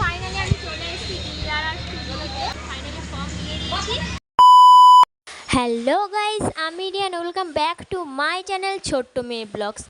Finally hello guys আমি Riyan welcome back to my channel ছোট্ট মেয়ে ব্লগস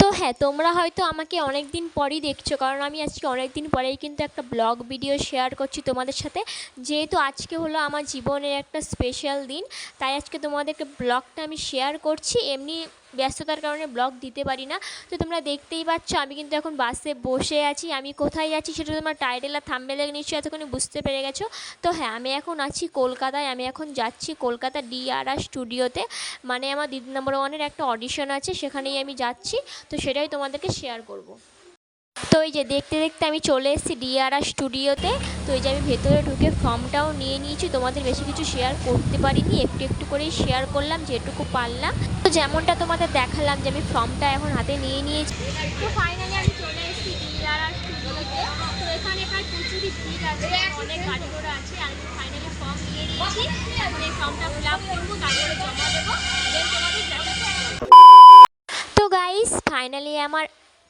তো হ্যাঁ তোমরা হয়তো আমাকে অনেক দিন পরই দেখছ, কারণ আমি আজকে অনেক দিন পরেই কিন্তু একটা ব্লগ ভিডিও শেয়ার করছি তোমাদের সাথে। যেহেতু আজকে হলো আমার জীবনের একটা স্পেশাল দিন, তাই আজকে তোমাদেরকে ব্লগটা আমি শেয়ার করছি। এমনি ব্যস্ততার কারণে ব্লগ দিতে পারি না। তো তোমরা দেখতেই পাচ্ছ, আমি কিন্তু এখন বাসে বসে আছি, আমি কোথায় যাচ্ছি সেটা তোমার টাইটেল আর থাম্বেলে নিশ্চয়ই এতক্ষণে বুঝতে পেরে গেছো। তো হ্যাঁ আমি এখন আছি কলকাতায়, আমি এখন যাচ্ছি কলকাতা ডিআরআর স্টুডিওতে মানে আমার দিদি নম্বর ওয়ানের একটা অডিশন আছে, সেখানেই আমি যাচ্ছি, তো সেটাই তোমাদেরকে শেয়ার করব। তো এই যে দেখতে দেখতে আমি চলে এসেছি ডিআরআর স্টুডিওতে তো এই যে আমি ভেতরে ঢুকে ফর্মটাও নিয়ে নিয়েছি। তোমাদের বেশি কিছু শেয়ার করতে পারিনি, একটু একটু করেই শেয়ার করলাম, যেটুকু পারলাম। তো যেমনটা তোমাদের দেখালাম যে আমি ফর্মটা এখন হাতে নিয়ে নিয়েছি। তো গাইস ফাইনালি আমার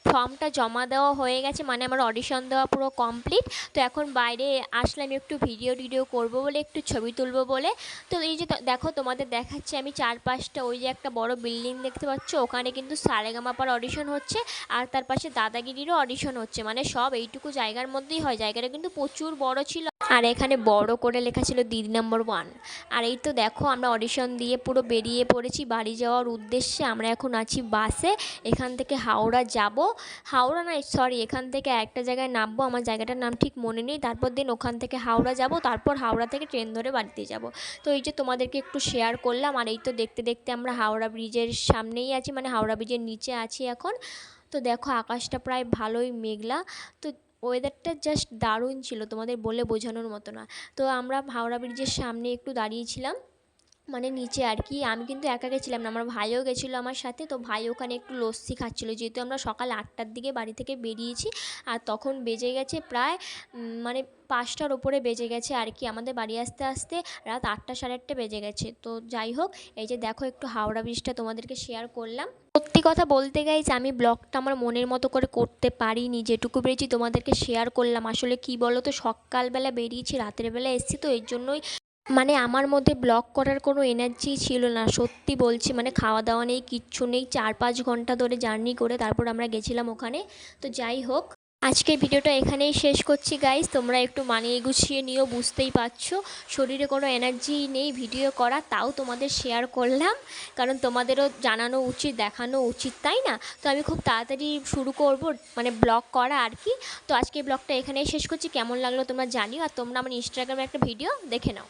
ফর্মটা জমা দেওয়া হয়ে গেছে মানে আমার অডিশন দেওয়া পুরো কমপ্লিট তো এখন বাইরে আসলাম একটু ভিডিও টিডিও করব বলে, একটু ছবি তুলবো বলে। তো এই যে দেখো তোমাদের দেখাচ্ছি আমি চারপাশটা, ওই যে একটা বড় বিল্ডিং দেখতে পাচ্ছ, ওখানে কিন্তু সারেগামাপার অডিশন হচ্ছে, আর তার পাশে দাদাগিরিরও অডিশন হচ্ছে। মানে সব এইটুকু জায়গার মধ্যেই হয়, জায়গাটা কিন্তু প্রচুর বড় ছিল। আর এখানে বড় করে লেখা ছিল দিদি নম্বর ওয়ান। আর এই তো দেখো আমরা অডিশন দিয়ে পুরো বেরিয়ে পড়েছি বাড়ি যাওয়ার উদ্দেশ্যে। আমরা এখন আছি বাসে, এখান থেকে হাওড়া যাব। হাওড়া নয় সরি এখান থেকে একটা জায়গায় নামবো। আমার জায়গাটার নাম ঠিক মনে নেই। তারপর দিন ওখান থেকে হাওড়া যাব, তারপর হাওড়া থেকে ট্রেন ধরে বাড়িতে যাব। তো এই যে তোমাদেরকে একটু শেয়ার করলাম, আর এই তো দেখতে দেখতে আমরা হাওড়া ব্রিজের সামনেই আছি মানে হাওড়া ব্রিজের নিচে আছি এখন। তো দেখো আকাশটা প্রায় ভালোই মেঘলা। তো ওয়েদারটা জাস্ট দারুণ ছিল তোমাদের বলে বোঝানোর মতো না। তো আমরা হাওড়া ব্রিজের সামনে একটু দাঁড়িয়েছিলাম মানে নিচে আর কি। আমি কিন্তু একা গেছিলাম না, আমার ভাইও গেছিল আমার সাথে। তো ভাই ওখানে একটু লস্যি খাচ্ছিলো। যেহেতু আমরা সকাল আটটার দিকে বাড়ি থেকে বেরিয়েছি, আর তখন বেজে গেছে প্রায় মানে পাঁচটার ওপরে বেজে গেছে আর কি। আমাদের বাড়ি আসতে আসতে রাত আটটা সাড়ে আটটা বেজে গেছে। তো যাই হোক, এই যে দেখো একটু হাওড়া ব্রিজটা তোমাদেরকে শেয়ার করলাম। সত্যি কথা বলতে গাইজ আমি ব্লগটা আমার মনের মতো করে করতে পারিনি। যেটুকু পেরেছি তোমাদেরকে শেয়ার করলাম। আসলে কি বলো তো সকালবেলা বেরিয়েছি রাতের বেলা এসেছি, তো এর জন্যই মানে আমার মধ্যে ব্লগ করার কোনো এনার্জি ছিল না, সত্যি বলছি। মানে খাওয়া দাওয়া নেই, কিচ্ছু নেই। চার পাঁচ ঘণ্টা ধরে জার্নি করে তারপর আমরা গেছিলাম ওখানে। তো যাই হোক, আজকের ভিডিওটা এখানেই শেষ করছি গাইজ তোমরা একটু মানিয়ে গুছিয়ে নিও, বুঝতেই পারছ। শরীরে কোনো এনার্জি নেই ভিডিও করা, তাও তোমাদের শেয়ার করলাম। কারণ তোমাদেরও জানানো উচিত, দেখানো উচিত, তাই না? তো আমি খুব তাড়াতাড়ি শুরু করব মানে ব্লগ করা আর কি। তো আজকে ব্লগটা এখানেই শেষ করছি। কেমন লাগল তোমরা জানিও। আর তোমরা আমার ইনস্টাগ্রামে একটা ভিডিও দেখে নাও।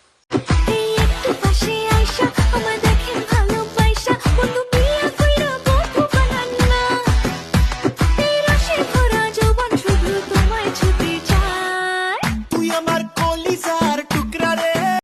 পাশে আইসা আমার দেখেন